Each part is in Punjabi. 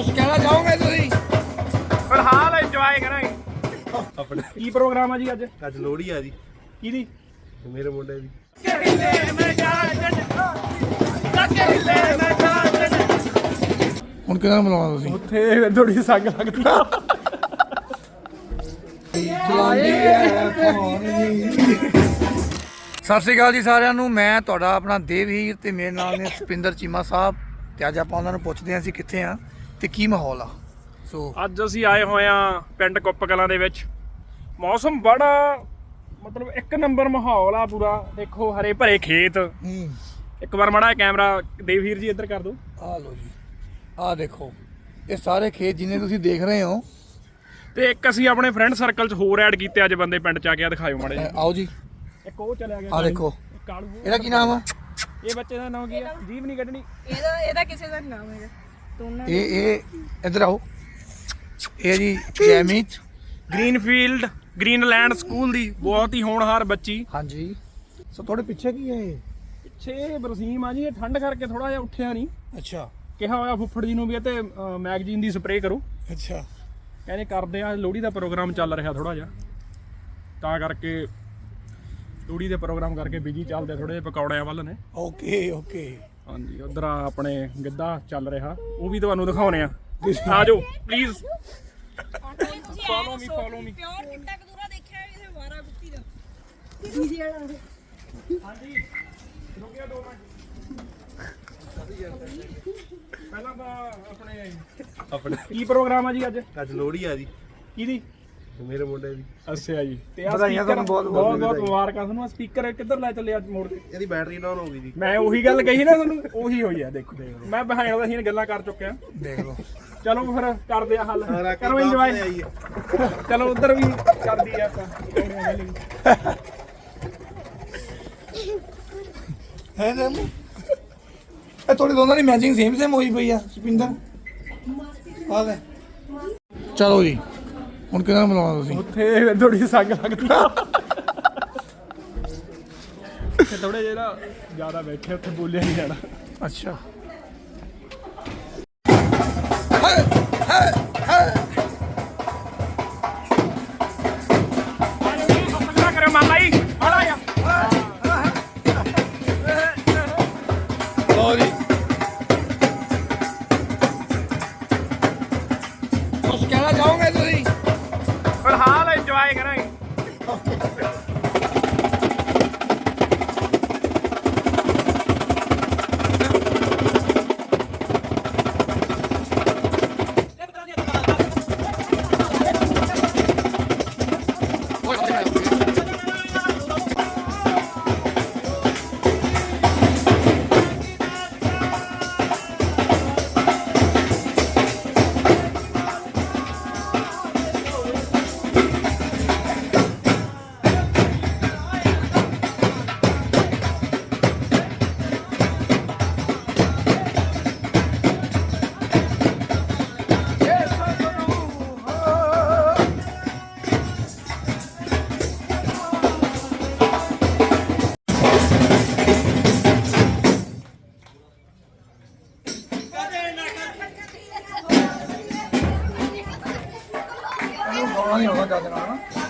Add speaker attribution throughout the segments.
Speaker 1: ਕੁਝ ਕਹਿਣਾ ਚਾਹੋਗੇ ਤੁਸੀਂ?
Speaker 2: ਫਿਲਹਾਲ ਇੰਜੋਏ ਕਰਾਂਗੇ।
Speaker 3: ਆਪਣੇ।
Speaker 2: ਕੀ ਪ੍ਰੋਗਰਾਮ ਆ ਜੀ ਅੱਜ?
Speaker 3: ਅੱਜ ਲੋਹੜੀ ਆ ਜੀ।
Speaker 2: ਕਿਹਦੀ?
Speaker 3: ਮੇਰੇ ਮੁੰਡੇ ਦੀ।
Speaker 1: ਹੁਣ ਕਿਹਨਾਂ ਬੁਲਾਉਣਾ ਤੁਸੀਂ?
Speaker 2: ਉੱਥੇ ਥੋੜੀ ਸੰਗ ਲੱਗਦੀ ਆ।
Speaker 1: ਸਤਿ ਸ਼੍ਰੀ ਅਕਾਲ ਜੀ ਸਾਰਿਆਂ ਨੂੰ। ਮੈਂ ਤੁਹਾਡਾ ਆਪਣਾ ਦੇਵਹੀਰ ਤੇ ਮੇਰੇ ਨਾਲ ਨੇ ਸੁਪਿੰਦਰ ਚੀਮਾ ਸਾਹਿਬ ਤੇ ਅੱਜ ਆਪਾਂ ਉਹਨਾਂ ਨੂੰ ਪੁੱਛਦੇ ਹਾਂ ਅਸੀਂ ਕਿੱਥੇ ਆ ਤੇ ਕੀ ਮਾਹੌਲ ਆ? ਸੋ
Speaker 2: ਅੱਜ ਅਸੀਂ ਆਏ ਹੋਏ ਆ ਪਿੰਡ ਕੁੱਪ ਕਲਾਂ ਦੇ ਵਿੱਚ। ਮੌਸਮ ਬੜਾ ਮਤਲਬ ਇੱਕ ਨੰਬਰ ਮਾਹੌਲ ਆ ਪੂਰਾ। ਦੇਖੋ ਹਰੇ ਭਰੇ ਖੇਤ।
Speaker 1: ਹੂੰ।
Speaker 2: ਇੱਕ ਵਾਰ ਮਾੜਾ ਕੈਮਰਾ ਦੇਵਹੀਰ ਜੀ ਇੱਧਰ ਕਰ ਦਿਓ।
Speaker 1: ਆ ਲੋ ਜੀ। ਆ ਦੇਖੋ ਇਹ ਸਾਰੇ ਖੇਤ ਜਿੰਨੇ ਤੁਸੀਂ ਦੇਖ ਰਹੇ ਹੋ।
Speaker 2: ਤੇ ਇੱਕ ਅਸੀਂ ਆਪਣੇ ਫਰੈਂਡ ਸਰਕਲ 'ਚ ਹੋਰ ਐਡ ਕੀਤੇ ਅੱਜ ਬੰਦੇ ਪਿੰਡ 'ਚ ਆ ਕੇ ਆ ਦਿਖਾਇਓ ਮਾੜੇ।
Speaker 1: ਆਓ ਜੀ।
Speaker 2: ਇੱਕ ਉਹ ਚਲਿਆ ਗਿਆ
Speaker 1: ਆ ਦੇਖੋ।
Speaker 2: ਕਾਲੂ।
Speaker 1: ਇਹਦਾ ਕੀ ਨਾਮ ਆ?
Speaker 2: ਇਹ ਬੱਚੇ ਦਾ ਨਾਮ ਕੀ ਆ? ਜੀਵ ਨਹੀਂ ਕੱਢਣੀ।
Speaker 4: ਇਹਦਾ ਇਹਦਾ ਕਿਸੇ ਦਾ ਨਾਮ ਹੈਗਾ।
Speaker 1: ਇਹ ਇਹ ਇੱਧਰ ਆਓ। ਇਹ ji Jaimeet.
Speaker 2: Greenfield Greenland school ਦੀ ਬਹੁਤ ਹੀ ਹੋਣਹਾਰ ਬੱਚੀ।
Speaker 1: ਹਾਂਜੀ। ਸੋ ਤੁਹਾਡੇ ਪਿੱਛੇ ਕੀ ਹੈ ਇਹ?
Speaker 2: ਪਿੱਛੇ ਬਰਸੀਮ ਆ ਜੀ ਇਹ ਠੰਡ ਕਰਕੇ ਥੋੜਾ ਜਿਹਾ ਉੱਠਿਆ ਨਹੀਂ
Speaker 1: ਅੱਛਾ।
Speaker 2: ਕਿਹਾ ਹੋਇਆ ਫੁੱਫੜ ਜੀ ਨੂੰ ਵੀ ਇਹ ਤੇ ਮੈਗਜ਼ੀਨ ਦੀ ਸਪਰੇਅ ਕਰੋ।
Speaker 1: ਅੱਛਾ।
Speaker 2: ਕਹਿੰਦੇ ਕਰਦੇ ਆ ਲੋਹੜੀ ਦਾ ਪ੍ਰੋਗਰਾਮ ਚੱਲ ਰਿਹਾ ਥੋੜਾ ਜਿਹਾ। ਤਾਂ ਕਰਕੇ ਲੋਹੜੀ ਦੇ ਪ੍ਰੋਗਰਾਮ ਕਰਕੇ ਬਿਜ਼ੀ ਚੱਲਦੇ ਥੋੜੇ ਜਿਹੇ ਪਕੌੜਿਆਂ ਵੱਲ ਨੇ।
Speaker 1: Okay okay.
Speaker 2: ਹਾਂਜੀ ਉਧਰ ਆਪਣੇ ਗਿੱਧਾ ਚੱਲ ਰਿਹਾ। ਉਹ ਵੀ ਤੁਹਾਨੂੰ ਦਿਖਾਉਣੇ ਆ। ਆ ਜਾਓ please
Speaker 4: follow
Speaker 2: me, follow me.
Speaker 4: Pure ਚਿੱਟਾ ਕਦੂਰਾ ਦੇਖਿਆ ਇਹ ਵਾਰਾ ਗੁੱਤੀ ਦਾ। ਦੀਦੀ ਵਾਲਾ
Speaker 2: ਹਾਂਜੀ ਰੁਕਿਆ ਦੋ ਮਿੰਟ। ਪਹਿਲਾਂ ਤਾਂ ਆਪਣੇ
Speaker 3: ਆਪਣੇ
Speaker 2: ਕੀ ਪ੍ਰੋਗਰਾਮ ਆ ਜੀ ਅੱਜ?
Speaker 3: ਅੱਜ ਲੋਹੜੀ ਆ ਜੀ।
Speaker 2: ਕਿਹਦੀ?
Speaker 3: ਮੇਰੇ ਮੁੰਡੇ ਦੀ।
Speaker 2: ਅੱਛਾ ਜੀ। ਤੇ ਆ
Speaker 1: ਵਧਾਈਆਂ ਤੁਹਾਨੂੰ ਬਹੁਤ- ਬਹੁਤ
Speaker 2: ਬਹੁਤ ਬਹੁਤ ਮੁਬਾਰਕਾਂ ਤੁਹਾਨੂੰ। ਆ ਸਪੀਕਰ ਕਿੱਧਰ ਲੈ ਚੱਲੇ ਅੱਜ ਮੋੜ ਕੇ
Speaker 3: ਇਹਦੀ ਬੈਟਰੀ ਡਾਊਨ ਹੋ ਗਈ ਜੀ।
Speaker 2: ਮੈਂ ਉਹੀ ਗੱਲ ਕਹੀ ਨਾ ਤੁਹਾਨੂੰ ਉਹੀ ਹੋਈ ਆ ਦੇਖੋ। ਮੈਂ ਬਿਹਾਈਂਡ ਦਾ ਸੀਨ ਗੱਲਾਂ ਕਰ ਚੁੱਕਿਆ।
Speaker 1: ਦੇਖ ਲਓ।
Speaker 2: ਚਲੋ ਫਿਰ ਕਰਦੇ ਆ ਹੱਲ। ਕਰੋ ਇੰਜੋਏ। ਚਲੋ ਉਧਰ ਵੀ ਕਰਦੀ ਆ ਆਪਾਂ।
Speaker 1: ਹੈ ਨਾ ਇਹ ਤੁਹਾਡੇ ਦੋਨਾਂ ਦੀ ਮੈਚਿੰਗ ਸੇਮ ਸੇਮ ਹੋਈ ਪਈ ਆ ਸੁਪਿੰਦਰ ਆ ਲੈ। ਚਲੋ ਜੀ। ਹੁਣ ਕਿਹਨਾਂ ਨੂੰ ਬੁਲਾਉਣਾ ਤੁਸੀਂ?
Speaker 2: ਉੱਥੇ ਥੋੜੀ ਸੰਗ ਲੱਗਦੀ ਆ। ਤੇ ਥੋੜੇ ਜਿਹੜਾ ਜ਼ਿਆਦਾ ਬੈਠੇ ਉੱਥੇ ਬੋਲਿਆ ਨਹੀਂ ਜਾਣਾ।
Speaker 1: ਅੱਛਾ। ਗਾਣਾ ਨਹੀਂ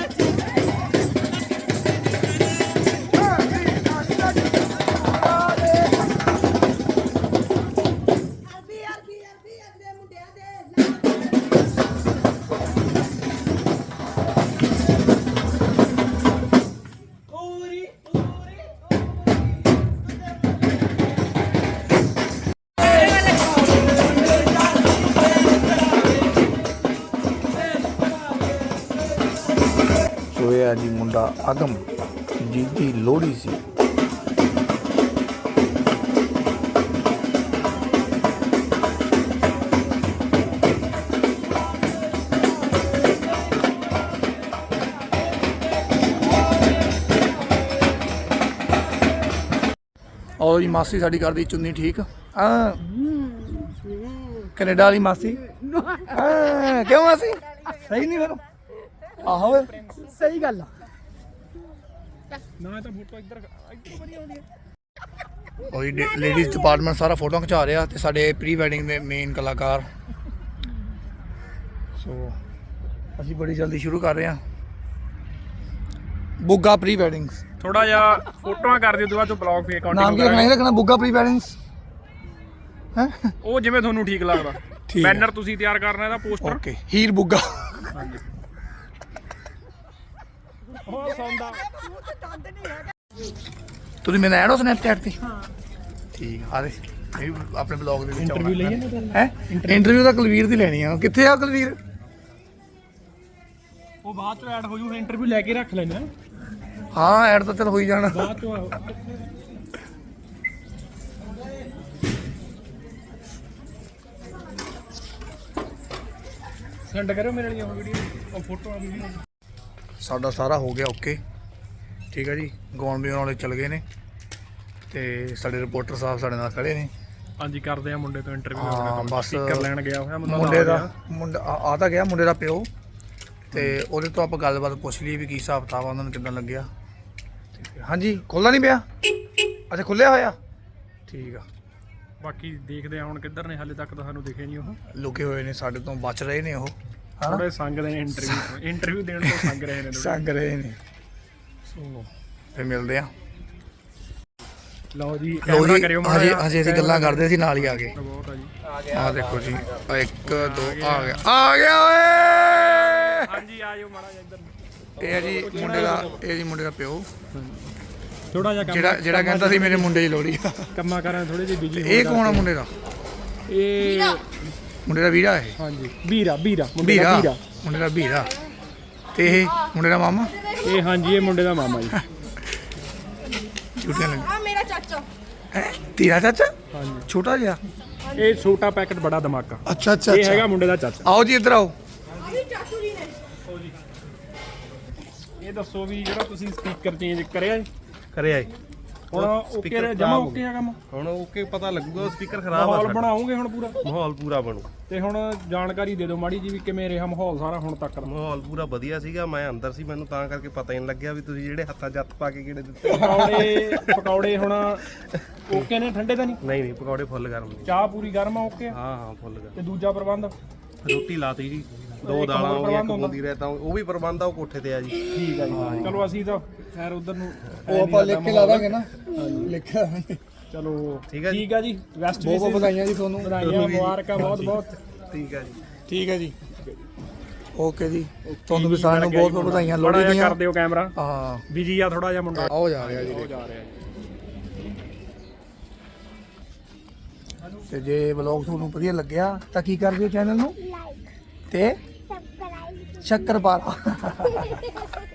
Speaker 1: ਸੋ ਇਹ ਆ ਜੀ ਮੁੰਡਾ ਅਗਮ ਜਿਹਦੀ ਲੋੜੀ ਸੀ। ਉਹ ਜੀ ਮਾਸੀ ਸਾਡੀ ਕਰਦੀ ਚੁੰਨੀ ਠੀਕ? ਆ ਕੈਨੇਡਾ ਵਾਲੀ ਮਾਸੀ? ਆ ਕਿਉਂ ਮਾਸੀ? ਸਹੀ ਨਹੀਂ ਫਿਰ? ਆਹੋ। ਓਏ।
Speaker 5: ਸਹੀ ਗੱਲ ਆ।
Speaker 2: ਨਾ ਇਹ ਤਾਂ ਫੋਟੋ ਇੱਧਰ ਇੱਧਰ ਬਣੀ ਆਉਂਦੀ ਹੈ
Speaker 1: ਉਹੀ ਲੇਡੀਜ਼ ਡਿਪਾਰਟਮੈਂਟ ਸਾਰਾ ਫੋਟੋਆਂ ਖਿਚਾ ਰਿਹਾ ਤੇ ਸਾਡੇ ਪ੍ਰੀ ਵੈਡਿੰਗ ਦੇ ਮੇਨ ਕਲਾਕਾਰ। ਸੋ ਅਸੀਂ ਬੜੀ ਜਲਦੀ ਸ਼ੁਰੂ ਕਰ ਰਹੇ ਹਾਂ। ਬੁੱਗਾ ਪ੍ਰੀ ਵੈਡਿੰਗਸ
Speaker 2: ਥੋੜਾ ਜਿਹਾ ਫੋਟੋਆਂ ਕਰ ਦਿਓ ਦੁਆ ਤੋਂ ਬਲੌਗ ਫੇਕ
Speaker 1: ਨਾਮ ਕੀ
Speaker 2: ਕੰਟੀਨਿਊ
Speaker 1: ਰੱਖਣਾ ਇਹ ਰੱਖਣਾ ਬੁੱਗਾ ਪ੍ਰੀ ਵੈਡਿੰਗਸ ਹੈ?
Speaker 2: ਉਹ ਜਿਵੇਂ ਤੁਹਾਨੂੰ ਠੀਕ ਲੱਗਦਾ।
Speaker 1: ਠੀਕ ਹੈ।
Speaker 2: ਬੈਨਰ ਤੁਸੀਂ ਤਿਆਰ ਕਰਨਾ ਇਹਦਾ ਪੋਸਟਰ
Speaker 1: ਓਕੇ ਹੀਰ ਬੁੱਗਾ।
Speaker 2: ਸੌਂਦਾ
Speaker 1: ਤੁਸੀਂ ਮੈਨੂੰ ਐਡ ਹੋ ਸਨੈਪਚੈਟ ਤੇ? ਹਾਂ। ਠੀਕ ਆ ਦੇ ਇਹ ਵੀ ਆਪਣੇ ਬਲੌਗ ਦੇ ਵਿੱਚ
Speaker 2: ਇੰਟਰਵਿਊ ਲਈਏ ਨਾ
Speaker 1: ਹੈ? ਇੰਟਰਵਿਊ ਤਾਂ ਕੁਲਵੀਰ ਦੀ ਲੈਣੀ ਆ। ਕਿੱਥੇ ਆ ਕੁਲਵੀਰ?
Speaker 2: ਉਹ ਬਾਅਦ ਚ ਐਡ ਹੋ ਜੂ ਇੰਟਰਵਿਊ ਲੈ ਕੇ ਰੱਖ ਲੈਣਾ
Speaker 1: ਹਾਂ ਐਡ ਤਾਂ ਚਲ ਹੋਈ ਜਾਣਾ।
Speaker 2: ਬਾਅਦ ਚ ਸੈਂਡ ਕਰਿਓ ਮੇਰੇ ਲਈ ਉਹ ਵੀਡੀਓ ਉਹ ਫੋਟੋ ਆ ਵੀਡੀਓ
Speaker 1: ਸਾਡਾ ਸਾਰਾ ਹੋ ਗਿਆ ਓਕੇ। ਠੀਕ ਹੈ ਜੀ ਗੌਣ ਵੀ ਉਹਨਾਂ ਵਾਲੇ ਚਲ ਗਏ ਨੇ। ਤੇ ਸਾਡੇ ਰਿਪੋਰਟਰ ਸਾਹਿਬ ਸਾਡੇ ਨਾਲ ਖੜੇ ਨੇ।
Speaker 2: ਹਾਂਜੀ ਕਰਦੇ ਆ ਮੁੰਡੇ ਤੋਂ ਇੰਟਰਵਿਊ
Speaker 1: ਹਾਂ, ਬਸ
Speaker 2: ਸਪੀਕਰ ਲੈਣ ਗਿਆ ਹੋਇਆ
Speaker 1: ਮੁੰਡੇ ਦਾ ਮੁੰਡਾ ਆ ਤਾਂ ਗਿਆ ਮੁੰਡੇ ਦਾ ਪਿਓ। ਤੇ ਉਹਦੇ ਤੋਂ ਆਪਾਂ ਗੱਲਬਾਤ ਪੁੱਛ ਲਈ ਵੀ ਕੀ ਹਿਸਾਬ ਕਿਤਾਬ ਉਹਨਾਂ ਨੂੰ ਕਿੱਦਾਂ ਲੱਗਿਆ। ਹਾਂਜੀ ਖੁੱਲ੍ਹਾ ਨਹੀਂ ਪਿਆ? ਅੱਛਾ ਖੁੱਲਿਆ ਹੋਇਆ? ਠੀਕ ਆ।
Speaker 2: ਬਾਕੀ ਦੇਖਦੇ ਆ ਹੁਣ ਕਿੱਧਰ ਨੇ ਹਾਲੇ ਤੱਕ ਤਾਂ ਸਾਨੂੰ ਦਿਖੇ ਨਹੀਂ ਉਹ।
Speaker 1: ਲੁਕੇ ਹੋਏ ਨੇ ਸਾਡੇ ਤੋਂ ਬਚ ਰਹੇ ਨੇ ਉਹ।
Speaker 2: ਥੋੜੇ ਸੰਗਦੇ ਨੇ ਇੰਟਰਵਿਊ ਇੰਟਰਵਿਊ ਦੇਣ ਤੋਂ ਸੰਗ ਰਹੇ ਨੇ।
Speaker 1: ਸੰਗ ਰਹੇ ਨੇ। ਸੋ ਫਿਰ ਮਿਲਦੇ ਆ।
Speaker 2: ਲਓ ਜੀ
Speaker 1: ਲੋ
Speaker 2: ਕੈਮਰਾ
Speaker 1: ਜੀ
Speaker 2: ਕਰਿਓ ਮਾੜਾ
Speaker 1: ਹਜੇ। ਹਜੇ ਅਸੀਂ ਗੱਲਾਂ ਕਰਦੇ ਸੀ ਨਾਲ ਹੀ ਆ ਗਏ।
Speaker 2: ਬਹੁਤ ਆ ਜੀ।
Speaker 1: ਆ ਦੇਖੋ ਜੀ ਆਹ ਇੱਕ ਦੋ ਆ ਗਿਆ। ਆ ਗਿਆ। ਓਏ!
Speaker 2: ਹਾਂਜੀ ਆਜੋ ਮਾੜਾ ਜਿਹਾ ਇੱਧਰ।
Speaker 1: ਇਹ ਜੀ ਮੁੰਡੇ ਦਾ ਇਹ ਜੀ ਮੁੰਡੇ ਦਾ ਪਿਓ।
Speaker 2: ਥੋੜਾ ਜਿਹਾ
Speaker 1: ਜਿਹੜਾ ਜਿਹੜਾ ਕਹਿੰਦਾ ਸੀ ਮੇਰੇ ਮੁੰਡੇ ਦੀ ਲੋੜੀ ਆ
Speaker 2: ਕੰਮਾਂ ਕਰਾਂ ਥੋੜੇ ਜਿਹੇ ਬਿਜ਼ੀ
Speaker 1: ਇਹ ਕੌਣ ਆ ਮੁੰਡੇ ਦਾ?
Speaker 2: ਇਹ
Speaker 1: ਮੁੰਡੇ ਦਾ ਵੀਰਾ ਇਹ।
Speaker 2: ਹਾਂਜੀ। ਵੀਰਾ ਵੀਰਾ ਮੁੰਡੇ ਦਾ
Speaker 1: ਵੀਰਾ
Speaker 2: ਵੀਰਾ।
Speaker 1: ਮੁੰਡੇ ਦਾ ਵੀਰਾ। ਤੇ ਇਹ ਮੁੰਡੇ ਦਾ ਮਾਮਾ?
Speaker 2: ਇਹ ਹਾਂਜੀ ਇਹ ਮੁੰਡੇ ਦਾ ਮਾਮਾ ਜੀ।
Speaker 1: ਛੁੱਟੀਆਂ ਲੱਗ
Speaker 4: ਆ ਮੇਰਾ ਚਾਚਾ।
Speaker 1: ਹੈ? ਤੇਰਾ ਚਾਚਾ?
Speaker 2: ਹਾਂਜੀ।
Speaker 1: ਛੋਟਾ ਜਿਹਾ?
Speaker 2: ਇਹ ਛੋਟਾ ਪੈਕਟ ਬੜਾ ਧਮਾਕਾ
Speaker 1: ਅੱਛਾ ਅੱਛਾ
Speaker 2: ਇਹ ਹੈਗਾ ਮੁੰਡੇ ਦਾ ਚਾਚਾ।
Speaker 1: ਆਓ ਜੀ ਇੱਧਰ ਆਓ।
Speaker 4: ਆ ਵੀ ਚਾਚੂ ਜੀ ਨੇ।
Speaker 2: ਇਹ ਦੱਸੋ ਵੀ ਜਿਹੜਾ ਤੁਸੀਂ ਸਪੀਕਰ ਚੇਂਜ ਕਰਿਆ ਹੈ
Speaker 3: ਕਰਿਆ ਏ
Speaker 2: ਹੁਣ ਓਕੇ ਜਮਾ ਓਕੇ ਆ ਕੰਮ।
Speaker 3: ਹੁਣ ਓਕੇ ਪਤਾ ਲੱਗੂਗਾ ਸਪੀਕਰ ਖਰਾਬ ਆ
Speaker 2: ਮਾਹੌਲ
Speaker 3: ਸਾਡਾ।
Speaker 2: ਬਣਾਉਂਗੇ ਹੁਣ ਪੂਰਾ?
Speaker 3: ਮਾਹੌਲ ਪੂਰਾ ਬਣੂ।
Speaker 2: ਤੇ ਹੁਣ ਜਾਣਕਾਰੀ ਦੇ ਦਿਓ ਮਾੜੀ ਜੀ ਵੀ ਕਿਵੇਂ ਰਿਹਾ ਮਾਹੌਲ ਸਾਰਾ ਹੁਣ ਤੱਕ ਦਾ।
Speaker 3: ਮਾਹੌਲ ਪੂਰਾ ਵਧੀਆ ਸੀਗਾ ਮੈਂ ਅੰਦਰ ਸੀ ਮੈਨੂੰ ਤਾਂ ਕਰਕੇ ਪਤਾ ਹੀ ਨਹੀਂ ਲੱਗਿਆ ਵੀ ਤੁਸੀਂ ਜਿਹੜੇ ਹੱਥਾਂ 'ਚ ਹੱਥ ਪਾ ਕੇ ਕਿਹੜੇ ਦਿੱਤੇ।
Speaker 2: ਪਕੌੜੇ ਪਕੌੜੇ ਹੁਣ ਓਕੇ ਨੇ ਠੰਡੇ ਤਾਂ ਨਹੀਂ?
Speaker 3: ਨਹੀਂ ਨਹੀਂ ਪਕੌੜੇ ਫੁੱਲ ਗਰਮ ਨੇ।
Speaker 2: ਚਾਹ ਪੂਰੀ ਗਰਮ ਆ ਓਕੇ ਆ?
Speaker 3: ਹਾਂ ਹਾਂ ਫੁੱਲ ਗਰਮ।
Speaker 2: ਤੇ ਦੂਜਾ ਪ੍ਰਬੰਧ?
Speaker 3: ਰੋਟੀ ਲਾਤੀ ਜੀ। ਦੋ ਦਾਲਾਂ ਹੋ ਗਈਆਂ ਇੱਕ
Speaker 2: ਪ੍ਰਬੰਧ ਹੁੰਦਾ।
Speaker 3: ਬੂੰਦੀ ਰਹਿਤਾ ਉਹ ਵੀ ਪ੍ਰਬੰਧ ਆ ਉਹ ਕੋਠੇ ਤੇ ਆ ਜੀ।
Speaker 2: ਠੀਕ ਆ ਜੀ। ਚਲੋ ਅਸੀਂ ਤਾਂ ਖੈਰ ਉਧਰ ਨੂੰ
Speaker 1: ਉਹ ਆਪਾਂ ਲਿਖ ਕੇ ਲਾ ਦਾਂਗੇ ਨਾ। ਲਿਖ
Speaker 2: ਚਲੋ
Speaker 3: ਠੀਕ ਆ ਜੀ।
Speaker 2: ਠੀਕ ਆ ਜੀ। ਵੈਸਟ
Speaker 1: ਬਹੁਤ ਬਹੁਤ ਵਧਾਈਆਂ ਜੀ ਤੁਹਾਨੂੰ।
Speaker 2: ਵਧਾਈਆਂ ਮੁਬਾਰਕਾਂ ਬਹੁਤ ਬਹੁਤ।
Speaker 3: ਠੀਕ ਆ ਜੀ।
Speaker 1: ਠੀਕ ਹੈ ਜੀ। ਓਕੇ ਜੀ। ਤੁਹਾਨੂੰ ਵੀ ਸਾਰਿਆਂ ਨੂੰ ਬਹੁਤ ਬਹੁਤ ਵਧਾਈਆਂ। ਲੋਹੜੀ ਦੀਆਂ।
Speaker 2: ਕਰ ਦਿਓ ਕੈਮਰਾ।
Speaker 1: ਹਾਂ।
Speaker 2: ਬਿਜ਼ੀ ਆ ਥੋੜਾ ਜਿਹਾ ਮੁੰਡਾ।
Speaker 1: ਆਓ ਜਾ ਰਿਹਾ ਜੀ
Speaker 2: ਹੋ ਜਾ ਰਿਹਾ
Speaker 1: ਤੇ ਜੇ ਵਲੌਗ ਤੁਹਾਨੂੰ ਵਧੀਆ ਲੱਗਿਆ ਤਾਂ ਕੀ ਕਰ ਦਿਓ ਚੈਨਲ ਨੂੰ? ਤੇ ਸ਼ੱਕਰ